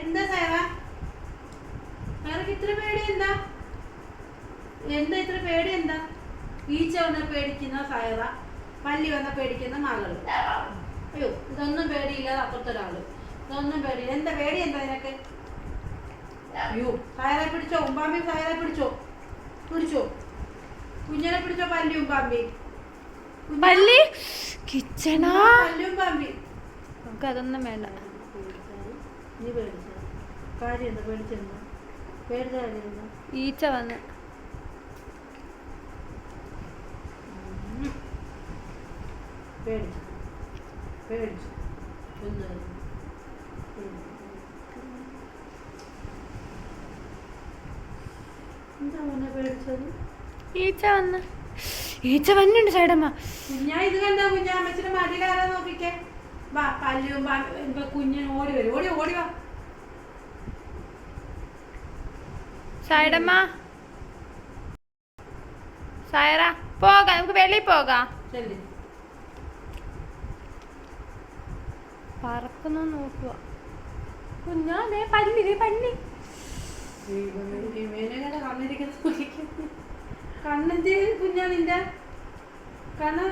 എന്താ സൈറ? സൈറക്ക് ഇത്ര പേടി എന്താ എന്താ ഇത്ര പേടി എന്താ ഈച്ച വന്ന പേടിക്കുന്ന സൈറ പല്ലി വന്ന പേടിക്കുന്ന മകൾ. അയ്യോ ഇതൊന്നും പേടിയില്ലാതെ അപ്പുറത്തൊരാൾ ഇതൊന്നും പേടിയില്ല. എന്താ പേടി എന്താ നിനക്ക്? അയ്യോ സൈറെ പിടിച്ചോ? ഉമ്പാമ്പി സൈറെ പിടിച്ചോ? പിടിച്ചോ? കുഞ്ഞിനെ പിടിച്ചോ പല്ലി ഉമ്പാമ്പി? പല്ലി? കിച്ചണാ? പല്ലി ഉമ്പാമ്പി. നമുക്ക് അതൊന്നും വേണ്ട. നീ പേടിച്ചോ? കാര്യം എന്താ പേടിച്ചെന്താ പേടിച്ച കാര്യം എന്താ? ഈച്ച വന്ന്. പേടിച്ചു? പേടിച്ചു? ഒന്നും എന്താ മോനെ പേടിച്ചത്? ഈച്ച വന്ന്. ഈച്ച വന്നുണ്ട് സൈഡമ്മ കുഞ്ഞാ ഇത് കണ്ടാ കുഞ്ഞാ? അമ്മച്ചിന്റെ മടിയിലാരാ നോക്കിക്കേ. വാ പല്ലും ഇപ്പൊ കുഞ്ഞിന് ഓടി വരും. ഓടി ഓടി വാ. സൈഡമ്മ സൈറ പോകാം നമുക്ക് വെളിയിൽ പോകാം. പറക്കുന്ന നോക്കുക. കുഞ്ഞാ ദേ പല്ലി കണ്ണിരിക്കുന്ന കുഞ്ഞാ നിന്റെ? കണ്ണ്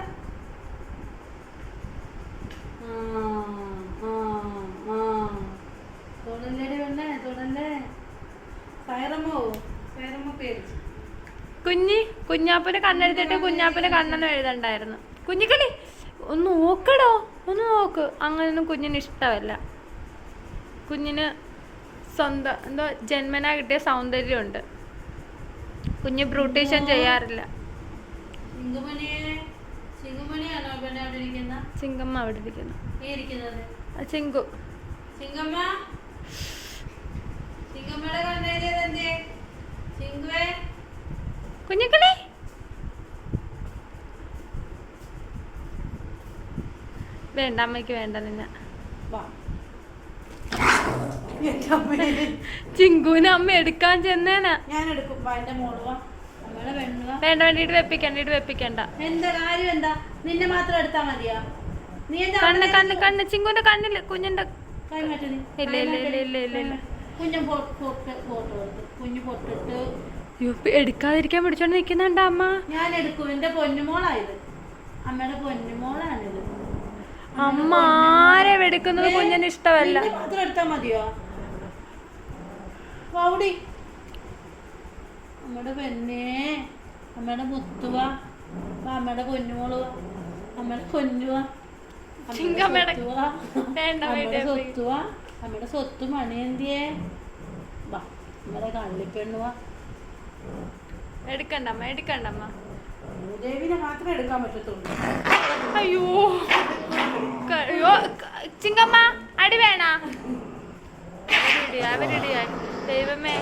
കുഞ്ഞി കുഞ്ഞാപ്പന് കണ്ണെടുത്തിട്ട് കുഞ്ഞാപ്പന് കണ്ണെന്ന് എഴുതണ്ടായിരുന്നു. കുഞ്ഞിക്കളി ഒന്ന് നോക്കടോ ഒന്ന് നോക്ക്. അങ്ങനെയൊന്നും കുഞ്ഞിന് ഇഷ്ടമല്ല. കുഞ്ഞിന് സ്വന്തം എന്തോ ജന്മനാ കിട്ടിയ സൗന്ദര്യമുണ്ട്. കുഞ്ഞ് ബ്രൂട്ടീഷൻ ചെയ്യാറില്ല. ചിങ്കമ്മ അവിടെ ഇരിക്കുന്നു? ചിങ്കു. സിംഗമ്മ സിംഗമ്മയുടെ കണ്ണെഴുതിയത് എന്തേ സിംഗുവേ കുഞ്ഞിക്കളി? വേണ്ട അമ്മയ്ക്ക് വേണ്ട നിന്നെ. ചിങ്കുവിന് അമ്മ എടുക്കാൻ ചെന്നേനാ. ഞാൻ എടുക്കും. വേണ്ട വേണ്ടിട്ട് വെപ്പിക്കണ്ട ഇട്ട് വെപ്പിക്കണ്ട. എന്താ കാര്യം എന്താ? നിന്നെ മാത്രം എടുത്താ മതിയാ? കണ്ണ് കണ്ണ് കണ്ണ്. ചിങ്കുവിന്റെ കണ്ണിൽ കുഞ്ഞിന്റെ ഇല്ല, ഇല്ല, ഇല്ല, ഇല്ല, ഇല്ല. കുഞ്ഞും പൊട്ട് ഫോട്ടോ എടുത്തു. കുഞ്ഞു പൊട്ടിട്ട് എടുക്കാതിരിക്കാൻ പിടിച്ചോണ്ട് നിക്കുന്നുണ്ട് അമ്മ? ഞാൻ എടുക്കും. എന്റെ പൊന്നുമോളായത് അമ്മയുടെ പൊന്നുമോളാണിത് അമ്മ ആരെ എടുക്കുന്നത് കുഞ്ഞിന് ഇഷ്ടമല്ല? മാത്രം എടുത്താ മതിയോ? പൗടി അമ്മയുടെ പെണ്ണേ. അമ്മയുടെ മുത്തുവ അമ്മയുടെ പൊന്നുമോൾ വാ. അമ്മയുടെ പൊന്നുവാ അമ്മയുടെ സ്വത്തുവാ. അമ്മയുടെ സ്വത്ത് മണിയന്തിയേ വാ അമ്മയുടെ കള്ളിപ്പെണ്ണുവാ എടുക്കണ്ടമ്മ അമ്മ എടുക്കണ്ട ദേവിനെ മാത്രമേ എടുക്കാൻ പറ്റത്തുള്ളൂ. അയ്യോ അയ്യോ ചിങ്കമ്മ അടി വേണ. അവരിടിയായി അവരിടിയാ. ദൈവമേ.